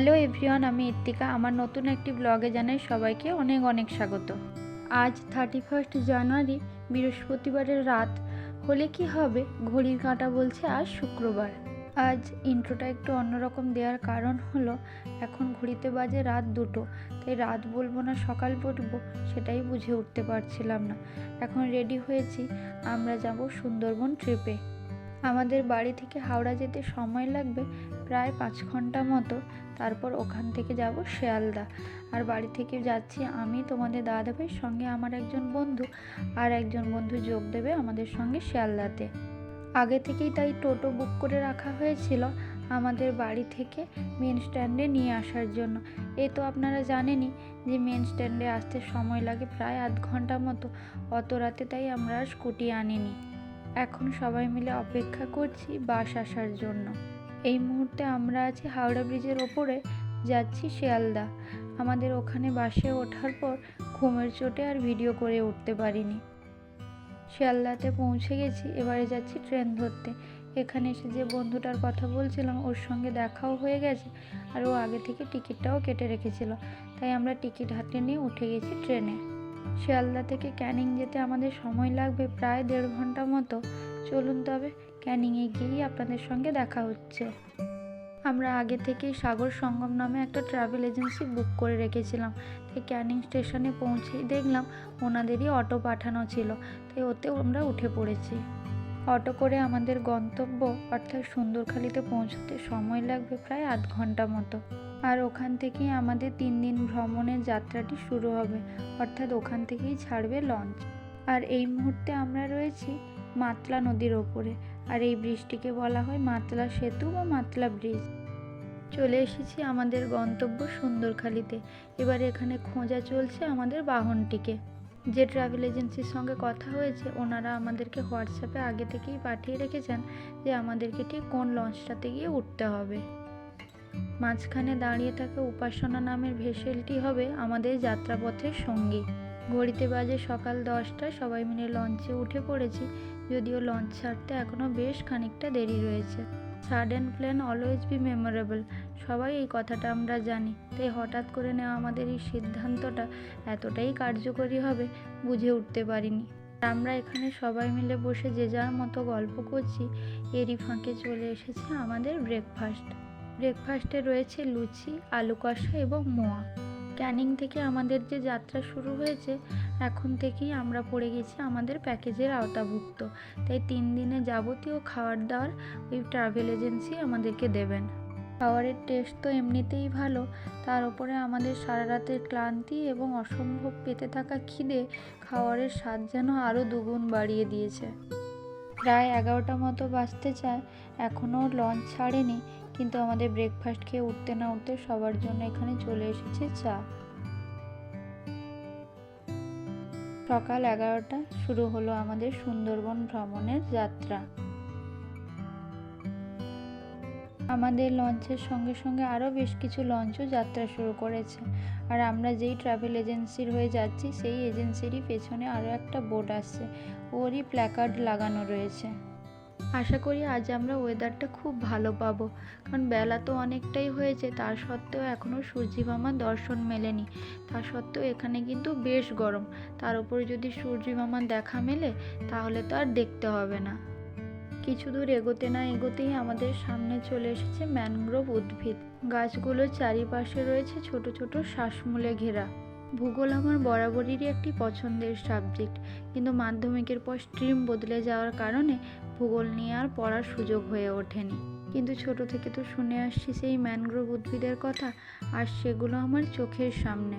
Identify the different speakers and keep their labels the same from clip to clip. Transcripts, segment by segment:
Speaker 1: Hello everyone, আমি ইত্তিকা। আমার নতুন একটি ব্লগে জানাই সবাইকে অনেক অনেক স্বাগত। আজ থার্টি ফার্স্ট জানুয়ারি, বৃহস্পতিবারের রাত। হলে কি হবে? ঘড়ির কাঁটা বলছে আজ শুক্রবার। আজ ইন্ট্রোটা একটু অন্যরকম দেওয়ার কারণ হলো, এখন ঘড়িতে বাজে রাত দুটো। তাই রাত বলব না, সকাল বলব, সেটাই বুঝে উঠতে পারছিলাম না। এখন রেডি হয়েছি, আমরা যাব সুন্দরবন ট্রিপে আমাদের বাড়ি থেকে হাওড়া যেতে সময় লাগবে প্রায় পাঁচ ঘণ্টা মতো। তারপর ওখান থেকে যাব শিয়ালদা। আর বাড়ি থেকে যাচ্ছি আমি, তোমাদের দাদাভাইয়ের সঙ্গে আমার একজন বন্ধু আর একজন বন্ধু যোগ দেবে আমাদের সঙ্গে শিয়ালদাতে। আগে থেকেই তাই টোটো বুক করে রাখা হয়েছিল আমাদের বাড়ি থেকে মেন স্ট্যান্ডে নিয়ে আসার জন্য। এ তো আপনারা জানেনই যে মেন স্ট্যান্ডে আসতে সময় লাগে প্রায় আধ ঘণ্টা মতো। অত রাতে তাই আমরা স্কুটি আনিনি। এখন সবাই মিলে অপেক্ষা করছি বাস আসার জন্য। এই মুহূর্তে আমরা আছি হাওড়া ব্রিজের ওপরে, যাচ্ছি শিয়ালদা। আমাদের ওখানে বাসে ওঠার পর ঘুমের চোটে আর ভিডিও করে উঠতে পারিনি। শিয়ালদাতে পৌঁছে গেছি, এবারে যাচ্ছি ট্রেন ধরতে। এখানে এসে যে বন্ধুটার কথা বলছিলাম, ওর সঙ্গে দেখাও হয়ে গেছে আর ও আগে থেকে টিকিটটাও কেটে রেখেছিল। তাই আমরা টিকিট হাতে নিয়ে উঠে গেছি ট্রেনে। শিয়ালদা থেকে ক্যানিং যেতে আমাদের সময় লাগবে প্রায় দেড় ঘণ্টা মতো। চলুন তবে ক্যানিংয়ে গিয়েই আপনাদের সঙ্গে দেখা হচ্ছে। আমরা আগে থেকেই সাগর সঙ্গম নামে একটা ট্রাভেল এজেন্সি বুক করে রেখেছিলাম। তাই ক্যানিং স্টেশনে পৌঁছেই দেখলাম ওনাদেরই অটো পাঠানো ছিল। তাই ওতেও আমরা উঠে পড়েছি। অটো করে আমাদের গন্তব্য অর্থাৎ সুন্দরখালিতে পৌঁছতে সময় লাগবে প্রায় আধ ঘণ্টা মতো। আর ওখান থেকেই আমাদের তিন দিন ভ্রমণের যাত্রাটি শুরু হবে। অর্থাৎ ওখান থেকেই ছাড়বে লঞ্চ। আর এই মুহূর্তে আমরা রয়েছি মাতলা নদীর ওপরে। আর এই ব্রিজটিকে বলা হয় মাতলা সেতু বা মাতলা ব্রিজ। চলে এসেছি আমাদের গন্তব্য সুন্দরখালিতে। এবার এখানে খোঁজা চলছে আমাদের বাহনটিকে। যে ট্রাভেল এজেন্সির সঙ্গে কথা হয়েছে, ওনারা আমাদেরকে হোয়াটসঅ্যাপে আগে থেকেই পাঠিয়ে রেখেছেন যে আমাদেরকে ঠিক কোন লঞ্চটাতে গিয়ে উঠতে হবে। মাঝখানে দাঁড়িয়ে থাকা উপাসনা নামের ভেসেলটি হবে আমাদের যাত্রাপথের সঙ্গী। ঘড়িতে বাজে সকাল দশটা, সবাই মিলে লঞ্চে উঠে পড়েছি, যদিও লঞ্চ ছাড়তে এখনও বেশ খানিকটা দেরি রয়েছে। Sudden plan always be memorable, সবাই এই কথাটা আমরা জানি, তাই হঠাৎ করে নেওয়া আমাদের এই সিদ্ধান্তটা এতটাই কার্যকরী হবে, বুঝে উঠতে পারিনি। আমরা এখানে সবাই মিলে বসে যে যার মতো গল্প করছি, এরই ফাঁকে চলে এসেছে আমাদের ব্রেকফাস্ট। ব্রেকফাস্টে রয়েছে লুচি, আলু কষা এবং মোয়া। ক্যানিং থেকে আমাদের যে যাত্রা শুরু হয়েছে, এখন থেকেই আমরা পড়ে গেছি আমাদের প্যাকেজের আওতাভুক্ত। তাই তিন দিনে যাবতীয় খাবার দাবার ওই ট্রাভেল এজেন্সি আমাদেরকে দেবেন। খাবারের টেস্ট তো এমনিতেই ভালো, তার উপরে আমাদের সারা রাতের ক্লান্তি এবং অসম্ভব পেতে থাকা খিদে খাবারের স্বাদ যেন আরও দুগুণ বাড়িয়ে দিয়েছে। প্রায় এগারোটা মতো বাজতে চায়, এখনও লঞ্চ ছাড়েনি কিন্তু আমাদের ব্রেকফাস্ট খেয়ে উঠতে না উঠতে সবার জন্য এখানে চলে এসেছে চা। সকাল এগারোটা শুরু হলো আমাদের সুন্দরবন ভ্রমণের যাত্রা। আমাদের লঞ্চের সঙ্গে সঙ্গে আরও বেশ কিছু লঞ্চও যাত্রা শুরু করেছে। আর আমরা যেই ট্রাভেল এজেন্সির হয়ে যাচ্ছি, সেই এজেন্সিরই পেছনে আরও একটা বোট আসছে। ওরই প্ল্যাকার্ড লাগানো রয়েছে। আশা করি আজ আমরা ওয়েদারটা খুব ভালো পাবো। কারণ বেলা তো অনেকটাই হয়েছে, তার সত্ত্বেও এখনও সূর্যি মামার দর্শন মেলেনি। তা সত্ত্বেও এখানে কিন্তু বেশ গরম। তার উপর যদি সূর্যি দেখা মেলে, তাহলে তো আর দেখতে হবে না। কিছু দূর এগোতে না এগোতেই আমাদের সামনে চলে এসেছে ম্যানগ্রোভ উদ্ভিদ। গাছগুলোর চারিপাশে রয়েছে ছোট ছোট শ্বাসমূলে ঘেরা। ভূগোল আমার বরাবরেরই একটি পছন্দের সাবজেক্ট। কিন্তু মাধ্যমিকের পর স্ট্রিম বদলে যাওয়ার কারণে ভূগোল নিয়ে আর পড়ার সুযোগ হয়ে ওঠেনি। কিন্তু ছোট থেকে তো শুনে আসছি সেই ম্যানগ্রোভ উদ্ভিদের কথা, আর সেগুলো আমার চোখের সামনে।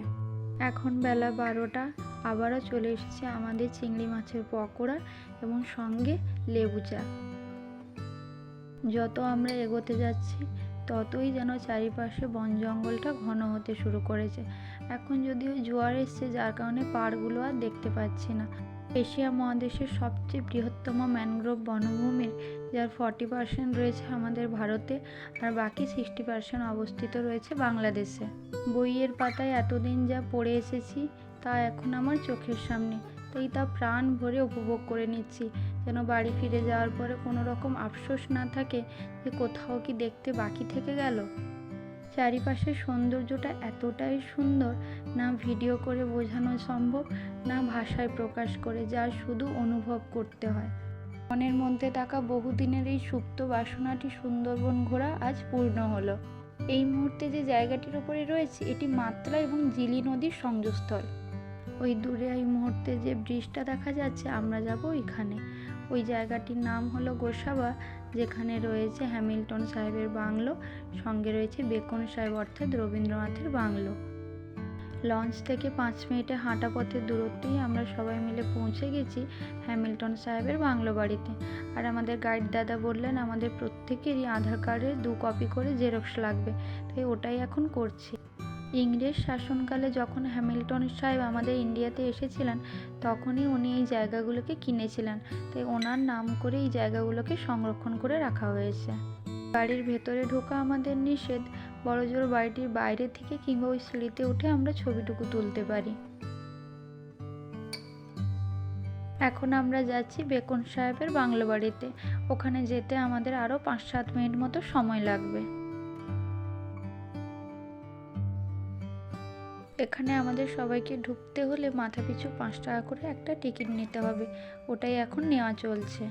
Speaker 1: এখন বেলা বারোটা, আবারও চলে এসেছে আমাদের চিংড়ি মাছের পকোড়া এবং সঙ্গে লেবু চা। যত আমরা এগোতে যাচ্ছি ততই যেন চারিপাশে বন জঙ্গলটা ঘন হতে শুরু করেছে। এখন যদিও জোয়ার এসছে, যার কারণে পাড়গুলো আর দেখতে পাচ্ছি না। এশিয়া মহাদেশের সবচেয়ে বৃহত্তম ম্যানগ্রোভ বনভূমির যার ফর্টি পার্সেন্ট রয়েছে আমাদের ভারতে আর বাকি সিক্সটি পার্সেন্ট অবস্থিত রয়েছে বাংলাদেশে। বইয়ের পাতায় এতদিন যা পড়ে এসেছি, তা এখন আমার চোখের সামনে। তাই তা প্রাণ ভরে উপভোগ করে নিচ্ছি। যেন বাড়ি ফিরে যাওয়ার পরে কোনো রকম আফসোস না থাকে যে কোথাও কি দেখতে বাকি থেকে গেল। চারিপাশের সৌন্দর্যটা এতটাই সুন্দর, না ভিডিও করে বোঝানো সম্ভব, না ভাষায় প্রকাশ করে, যা শুধু অনুভব করতে হয়। মনের মধ্যে থাকা বহুদিনের এই সুপ্ত বাসনাটি সুন্দরবন ঘোরা আজ পূর্ণ হলো। এই মুহূর্তে যে জায়গাটির উপরে রয়েছে, এটি মাতলা এবং জিলি নদীর সংযোগস্থল। ওই দূরে এই মুহূর্তে যে ব্রিজটা দেখা যাচ্ছে, আমরা যাব ওইখানে। ওই জায়গাটির নাম হলো গোসাবা, যেখানে রয়েছে হ্যামিল্টন সাহেবের বাংলো, সঙ্গে রয়েছে বেকন সাহেব অর্থাৎ রবীন্দ্রনাথের বাংলো। লঞ্চ থেকে পাঁচ মিনিটে হাঁটা পথের দূরত্বেই আমরা সবাই মিলে পৌঁছে গেছি হ্যামিল্টন সাহেবের বাংলো বাড়িতে। আর আমাদের গাইড দাদা বললেন, আমাদের প্রত্যেকেরই আধার কার্ডের দু কপি করে জেরক্স লাগবে। তাই ওটাই এখন করছি। ইংরেজ শাসনকালে যখন হ্যামিল্টন সাহেব আমাদের ইন্ডিয়াতে এসেছিলেন, তখনই উনি এই জায়গাগুলোকে কিনেছিলেন। তাই ওনার নাম করে এই জায়গাগুলোকে সংরক্ষণ করে রাখা হয়েছে। বাড়ির ভেতরে ঢোকা আমাদের নিষেধ। বড়জোর বাড়িটির বাইরে থেকে কিংবা ওই সিঁড়িতে উঠে আমরা ছবিটুকু তুলতে পারি। এখন আমরা যাচ্ছি বেকন সাহেবের বাংলো বাড়িতে। ওখানে যেতে আমাদের আরও পাঁচ সাত মিনিট মতো সময় লাগবে। এখানে আমাদের সবাইকে ঢুকতে হলে মাথা পিছু পাঁচ টাকা করে একটা টিকিট নিতে হবে। ওটাই এখন নেওয়া চলছে।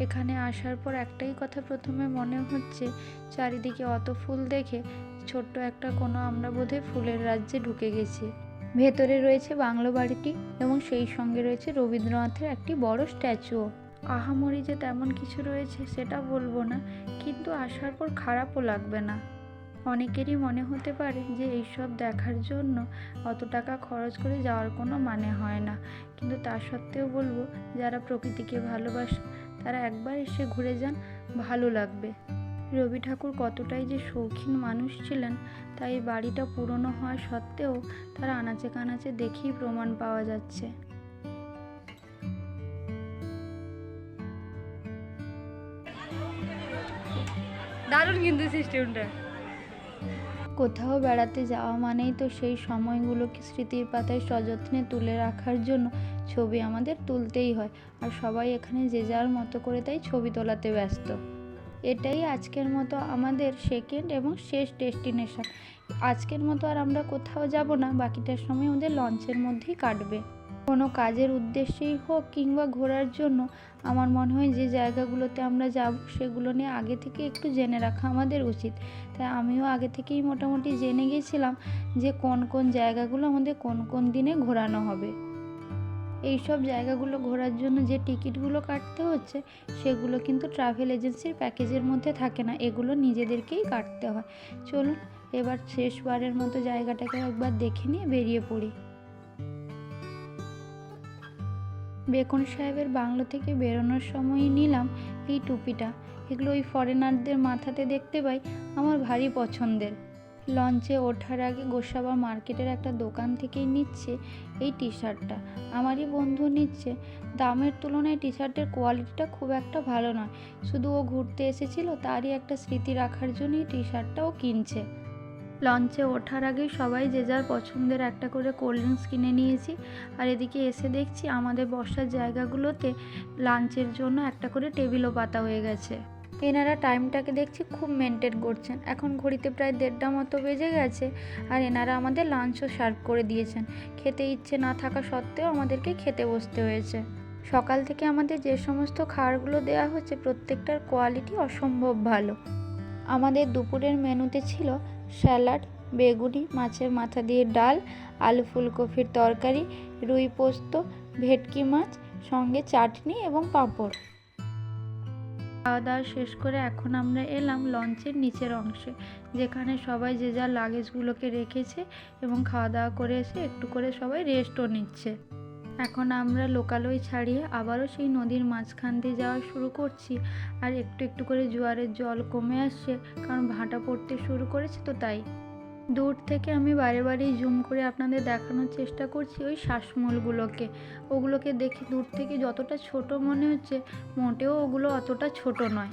Speaker 1: এখানে আসার পর একটাই কথা প্রথমে মনে হচ্ছে, চারিদিকে অত ফুল দেখে ছোট্ট একটা কোনো আমরা বোধহয় ফুলের রাজ্যে ঢুকে গেছি। ভেতরে রয়েছে বাংলো বাড়িটি এবং সেই সঙ্গে রয়েছে রবীন্দ্রনাথের একটি বড় স্ট্যাচুও। আহামরি যে তেমন কিছু রয়েছে সেটা বলব না, কিন্তু আসার পর খারাপও লাগবে না। অনেকেরই মনে হতে পারে যে এইসব দেখার জন্য অত টাকা খরচ করে যাওয়ার কোনো মানে হয় না। কিন্তু তা সত্ত্বেও বলব, যারা প্রকৃতিকে ভালোবাসে, তারা একবার এসে ঘুরে যান, ভালো লাগবে। রবি ঠাকুর কতটাই যে শৌখিন মানুষ ছিলেন তাই বাড়িটা পুরনো হওয়া সত্ত্বেও তার আনাচে কানাচে দেখেই প্রমাণ পাওয়া যাচ্ছে।
Speaker 2: দারুণ কিন্তু সিস্টেমটা।
Speaker 1: কোথাও বেড়াতে যাওয়া মানেই তো সেই সময়গুলোকে স্মৃতির পাতায় সযত্নে তুলে রাখার জন্য ছবি আমাদের তুলতেই হয়। আর সবাই এখানে যে যার মতো করে তাই ছবি তোলাতে ব্যস্ত। এটাই আজকের মতো আমাদের সেকেন্ড এবং শেষ ডেস্টিনেশন আজকের মতো আর আমরা কোথাও যাব না, বাকিটার সময় ওদের লঞ্চের মধ্যেই কাটবে। কোনো কাজের উদ্দেশ্যেই হোক কিংবা ঘোরার জন্য, আমার মনে হয় যে জায়গাগুলোতে আমরা যাব, সেগুলো নিয়ে আগে থেকে একটু জেনে রাখা আমাদের উচিত। তাই আমিও আগে থেকেই মোটামুটি জেনে গেছিলাম যে কোন কোন জায়গাগুলো আমাদের কোন কোন দিনে ঘোরানো হবে। এই সব জায়গাগুলো ঘোরার জন্য যে টিকিটগুলো কাটতে হচ্ছে, সেগুলো কিন্তু ট্রাভেল এজেন্সির প্যাকেজের মধ্যে থাকে না, এগুলো নিজেদেরকেই কাটতে হয়। চলুন, এবার শেষবারের মতো জায়গাটাকে একবার দেখে নিয়ে বেরিয়ে পড়ি। বেকন সাহেবের বাংলো থেকে বেরোনোর সময় নিলাম এই টুপিটা। এগুলো ওই ফরেনারদের মাথাতে দেখতে পাই, আমার ভারী পছন্দের। লঞ্চে ওঠার আগে গোসাবা মার্কেটের একটা দোকান থেকেই নিচ্ছে এই টি শার্টটা আমারই বন্ধু নিচ্ছে। দামের তুলনায় টি শার্টের কোয়ালিটিটা খুব একটা ভালো নয়। শুধু ও ঘুরতে এসেছিল, তারই একটা স্মৃতি রাখার জন্যই টি শার্টটাও কিনছে। লঞ্চে ওঠার আগে সবাই যে যার পছন্দের একটা করে কোল্ড ড্রিঙ্কস কিনে নিয়েছি। আর এদিকে এসে দেখছি আমাদের বসার জায়গাগুলোতে লাঞ্চের জন্য একটা করে টেবিলও পাতা হয়ে গেছে। এনারা টাইমটাকে দেখছি খুব মেনটেন করছেন। এখন ঘড়িতে প্রায় দেড়টা মতো বেজে গেছে আর এনারা আমাদের লাঞ্চও সার্ভ করে দিয়েছেন। খেতে ইচ্ছে না থাকা সত্ত্বেও আমাদেরকে খেতে বসতে হয়েছে। সকাল থেকে আমাদের যে সমস্ত খাবারগুলো দেওয়া হচ্ছে প্রত্যেকটার কোয়ালিটি অসম্ভব ভালো। আমাদের দুপুরের মেনুতে ছিল স্যালাড, বেগুনি, মাছের মাথা দিয়ে ডাল, আলু ফুলকপির তরকারি, রুই পোস্ত, ভেটকি মাছ, সঙ্গে চাটনি এবং পাঁপড়। খাওয়া দাওয়া শেষ করে এখন আমরা এলাম লঞ্চের নিচের অংশে, যেখানে সবাই যে যার লাগেজগুলোকে রেখেছে এবং খাওয়া দাওয়া করে এসে একটু করে সবাই রেস্টও নিচ্ছে। এখন আমরা লোকালয় ছাড়িয়ে আবারও সেই নদীর মাঝখান দিয়ে যাওয়া শুরু করছি। আর একটু একটু করে জোয়ারের জল কমে আসছে, কারণ ভাটা পড়তে শুরু করেছে তো তাই। দূর থেকে আমি বারে বারেই জুম করে আপনাদের দেখানোর চেষ্টা করছি ওই শ্বাসমূলগুলোকে। ওগুলোকে দেখে দূর থেকে যতটা ছোট মনে হচ্ছে, মোটেও ওগুলো অতটা ছোট নয়।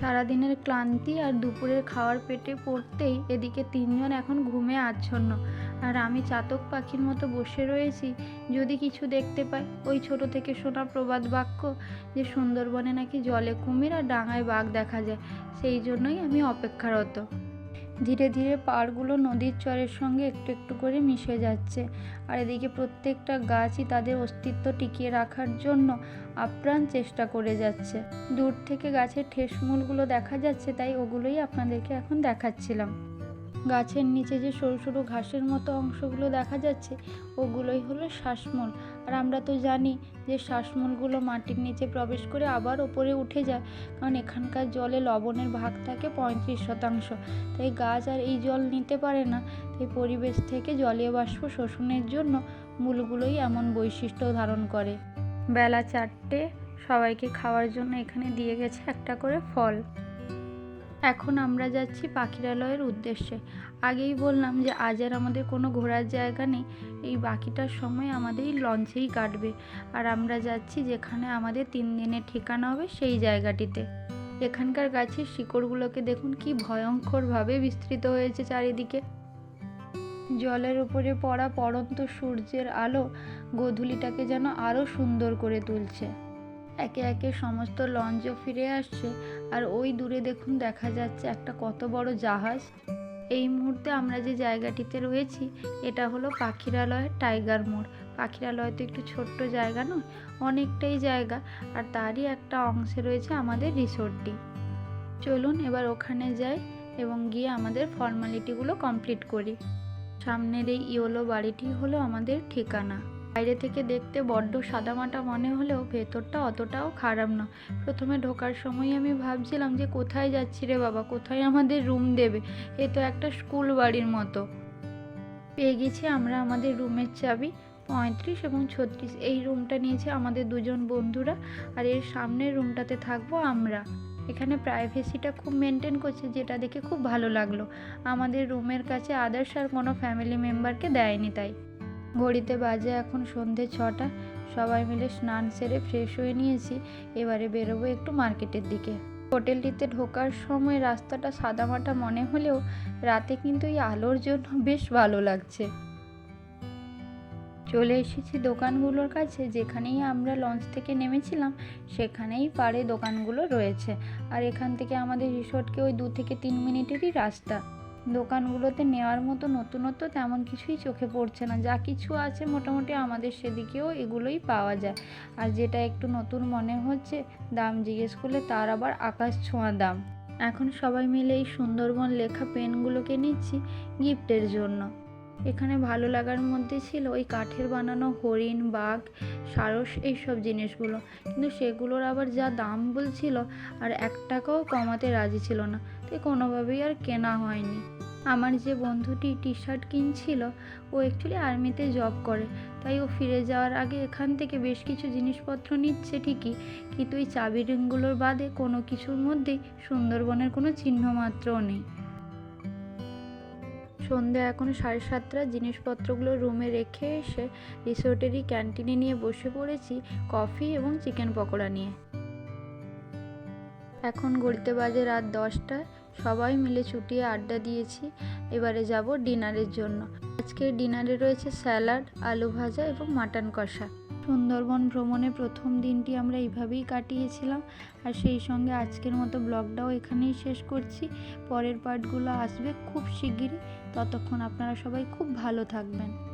Speaker 1: সারাদিনের ক্লান্তি আর দুপুরের খাওয়ার পেটে পড়তেই এদিকে তিনজন এখন ঘুমে আচ্ছন্ন। আর আমি চাতক পাখির মতো বসে রয়েছি, যদি কিছু দেখতে পাই। ওই ছোট থেকে শোনা প্রবাদ বাক্য যে সুন্দরবনে নাকি জলে কুমির আর ডাঙায় বাঘ দেখা যায়, সেই জন্যই আমি অপেক্ষারত। ধীরে ধীরে পাড়গুলো নদীর চরের সঙ্গে একটু একটু করে মিশে যাচ্ছে, আর এদিকে প্রত্যেকটা গাছই তাদের অস্তিত্ব টিকিয়ে রাখার জন্য আপ্রাণ চেষ্টা করে যাচ্ছে। দূর থেকে গাছের ঠেসমূলগুলো দেখা যাচ্ছে, তাই ওগুলোই আপনাদেরকে এখন দেখাচ্ছিলাম। গাছের নিচে যে সরু সরু ঘাসের মতো অংশগুলো দেখা যাচ্ছে, ওগুলোই হলো শ্বাসমূল। আর আমরা তো জানি যে শ্বাসমূলগুলো মাটির নিচে প্রবেশ করে আবার ওপরে উঠে যায়, কারণ এখানকার জলে লবণের ভাগ থাকে পঁয়ত্রিশ শতাংশ। তাই গাছ আর এই জল নিতে পারে না। তাই পরিবেশ থেকে জলীয় বাষ্প শোষণের জন্য মূলগুলোই এমন বৈশিষ্ট্য ধারণ করে। বেলা চারটে, সবাইকে খাওয়ার জন্য এখানে দিয়ে গেছে একটা করে ফল। এখন আমরা যাচ্ছি পাখিরালয়ের উদ্দেশ্যে। আগেই বললাম যে আজ আর আমাদের কোনো ঘোরার জায়গা নেই। এই বাকিটার সময় আমাদের লঞ্চেই কাটবে। আর আমরা যাচ্ছি যেখানে আমাদের তিন দিনের ঠিকানা হবে সেই জায়গাটিতে। এখানকার গাছের শিকড়গুলোকে দেখুন কি ভয়ঙ্করভাবে বিস্তৃত হয়েছে চারিদিকে। জলের উপরে পড়া পড়ন্ত সূর্যের আলো গোধূলিটাকে যেন আরও সুন্দর করে তুলছে। একে একে সমস্ত লঞ্চও ফিরে আসছে। আর ওই দূরে দেখুন দেখা যাচ্ছে একটা কত বড় জাহাজ। এই মুহূর্তে আমরা যে জায়গাটিতে রয়েছি, এটা হলো পাখিরালয়ের টাইগার মোড়। পাখিরালয় তো একটু ছোট্ট জায়গা নয়, অনেকটাই জায়গা, আর তারই একটা অংশে রয়েছে আমাদের রিসোর্টটি। চলুন এবার ওখানে যাই এবং গিয়ে আমাদের ফর্মালিটিগুলো কমপ্লিট করি। সামনের এই ইয়োলো বাড়িটি হলো আমাদের ঠিকানা। বাইরে থেকে দেখতে বড্ড সাদামাটা মনে হলেও ভেতরটা অতটাও খারাপ না। প্রথমে ঢোকার সময় আমি ভাবছিলাম যে কোথায় যাচ্ছি রে বাবা, কোথায় আমাদের রুম দেবে? এ তো একটা স্কুল বাড়ির মতো। পেয়ে গেছি আমরা আমাদের রুমের চাবি, পঁয়ত্রিশ এবং ছত্রিশ। এই রুমটা নিয়েছে আমাদের দুজন বন্ধুরা আর এর সামনের রুমটাতে থাকব আমরা। এখানে প্রাইভেসিটা খুব মেনটেন করছে, যেটা দেখে খুব ভালো লাগল। আমাদের রুমের কাছে আদার্স আর কোনো ফ্যামিলি মেম্বারকে দেয়নি তাই। ঘড়িতে বাজে এখন সন্ধে ছটা। সবাই মিলে স্নান সেরে ফ্রেশ হয়ে নিয়েছি। এবারে বেরোবো একটু মার্কেটের দিকে। হোটেলটিতে ঢোকার সময় রাস্তাটা সাদামাটা মনে হলেও রাতে কিন্তু এই আলোর জন্য বেশ ভালো লাগছে। চলে এসেছি দোকানগুলোর কাছে, যেখানেই আমরা লঞ্চ থেকে নেমেছিলাম, সেখানেই পাড়ে দোকানগুলো রয়েছে। আর এখান থেকে আমাদের রিসোর্টকে ওই দু থেকে তিন মিনিটেরই রাস্তা। দোকানগুলোতে নেওয়ার মতো নতুনত্ব তেমন কিছুই চোখে পড়ছে না। যা কিছু আছে মোটামুটি আমাদের সেদিকেও এগুলোই পাওয়া যায়। আর যেটা একটু নতুন মনে হচ্ছে, দাম জিজ্ঞেস করলে তার আবার আকাশ ছোঁয়া দাম। এখন সবাই মিলে এই সুন্দরবন লেখা পেনগুলোকে নিচ্ছি গিফটের জন্য। এখানে ভালো লাগার মধ্যে ছিল ওই কাঠের বানানো হরিণ, বাঘ, সারস এইসব জিনিসগুলো। কিন্তু সেগুলোর আবার যা দাম বলছিল, আর এক টাকাও কমাতে রাজি ছিল না। তাই কোনোভাবেই আর কেনা হয়নি। আমার যে বন্ধুটি টি শার্ট কিনছিল, ও অ্যাকচুয়ালি আর্মিতে জব করে। তাই ও ফিরে যাওয়ার আগে এখান থেকে বেশ কিছু জিনিসপত্র নিচ্ছে ঠিকই, কিন্তু এই চাবি রিংগুলোর বাদে কোনো কিছুর মধ্যেই সুন্দরবনের কোনো চিহ্ন মাত্রও নেই। সন্ধে এখন সাড়ে সাতটা, জিনিসপত্রগুলো রুমে রেখে এসে রিসোর্টেরই ক্যান্টিনে নিয়ে বসে পড়েছি, কফি এবং চিকেন পকোড়া নিয়ে। এখন ঘড়িতে বাজে রাত দশটায়। সবাই মিলে চুটিয়ে আড্ডা দিয়েছি। এবারে যাব ডিনারের জন্য। আজকের ডিনারে রয়েছে স্যালাড, আলু ভাজা এবং মাটন কষা। সুন্দরবন ভ্রমণের প্রথম দিনটি আমরা এইভাবেই কাটিয়েছিলাম। আর সেই সঙ্গে আজকের মতো ব্লগটাও এখানেই শেষ করছি। পরের পার্টগুলো আসবে খুব শিগগিরই। ততক্ষণ আপনারা সবাই খুব ভালো থাকবেন।